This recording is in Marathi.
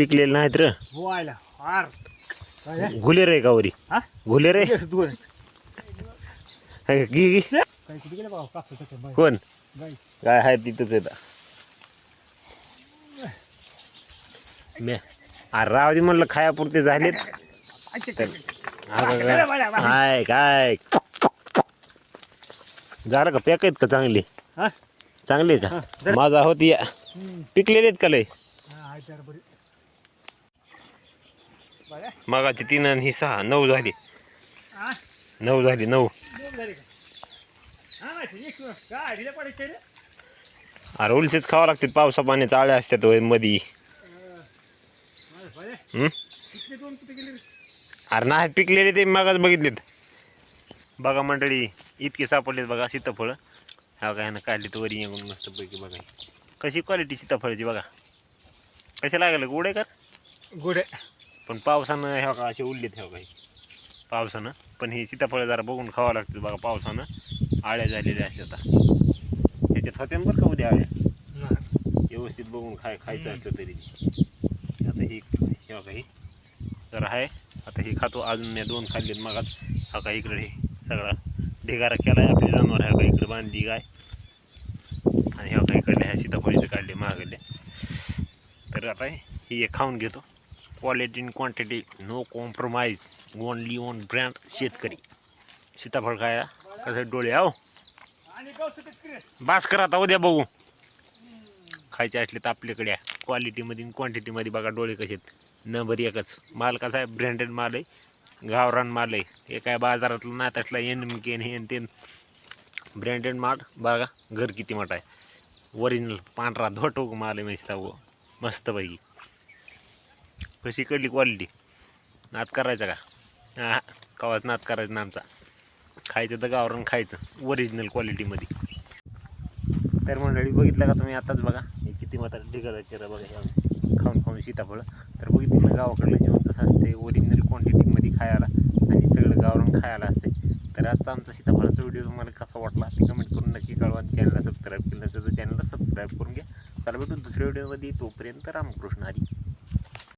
पिकलेले नाहीत र. फार. काय आहे? घुले रे का वरी हा? रे काय गेलं बाबा? बाई. कोण? बाई. काय आहे तिथंच येतं. मी अरे रावजी म्हणलं खायापुरते झालेत. तर काय? काय काय? झालं का पॅक आहेत का चांगली? हा? चांगली आहेत हा, का जरा- माझा होती या. हम्म. पिकलेले आहेत का लय? हा, आहे बरी. मगाची तीन आणि ही सहा. नऊ झाली? नऊ झाली नऊ? अरे उलसेच खावं लागतात पावसा पाण्याचा आळ्या असतात मधी. हं? अरे नाही पिकलेले ते मगाच बघितलेत. बघा मंडळी इतके सापडलेत बघा सीताफळ. हा काय ना काढलीत वरी येऊन मस्त पैकी बघा. कशी क्वालिटी सीताफळाची बघा. कसे लागले? गोडे का? गोडे पण पावसानं ह्या का असे उरलेत ह्या काही पावसानं. पण ही सीताफळं जरा बघून खावं लागते बघा पावसानं. आळ्या झालेल्या असतात आता. ह्याच्यात होत्या ना बरं का उद्या आळ्या. व्यवस्थित बघून खाय खायचं असलं तरी. आता ही हे काही तर आहे. आता हे खातो. अजून मी दोन खाल्लेत मगाच हा का इकडे सगळा ढिगारा केला आहे आपली जनावर. ह्या का इकडे बांधली गाय. आणि ह्या का इकडल्या ह्या सीताफळीचं काढले महागडले तर आता ही एक खाऊन घेतो. Quality in quantity no compromise only own brand शेतकरी. सीताफळ खाया कसं डोळे आहो बास करा आता उद्या बघू. खायचे असले तर आपल्याकडे क्वालिटीमध्ये क्वांटिटीमध्ये बघा डोळे कसे आहेत. नंबर एकच. माल कसा आहे? ब्रँडेड माल आहे. गावरान माल आहे. हे काय बाजारातलं नाही तसला एन एम केन हे ते. ब्रँडेड माल बघा घर किती मोठा आहे. ओरिजिनल पांढरा धोटोक माल आहे मस्त हो मस्तपैकी कशी कडली क्वालिटी नात करायचा का? हां कवाच नात करायचा ना आमचा. खायचं तर गावरान खायचं ओरिजिनल क्वालिटीमध्ये तर मंडळी बघितलं का तुम्ही आताच बघा? हे किती मात्र ढिगारा केलं बघा. खाऊन खाऊन सीताफळ. तर बघितलं ना गावाकडलं जेवण कसं असते ओरिजिनल क्वांटिटीमध्ये खायला आणि सगळं गावरान खायला असते तर आजचा आमचा सीताफळाचा व्हिडिओ तुम्हाला कसा वाटला? ते कमेंट करून नक्की कळवा. चॅनलला सबस्क्राईब केलं नसेल तर चॅनलला सबस्क्राईब करून घ्या. चला भेटून दुसऱ्या व्हिडिओमध्ये तोपर्यंत रामकृष्ण हरी.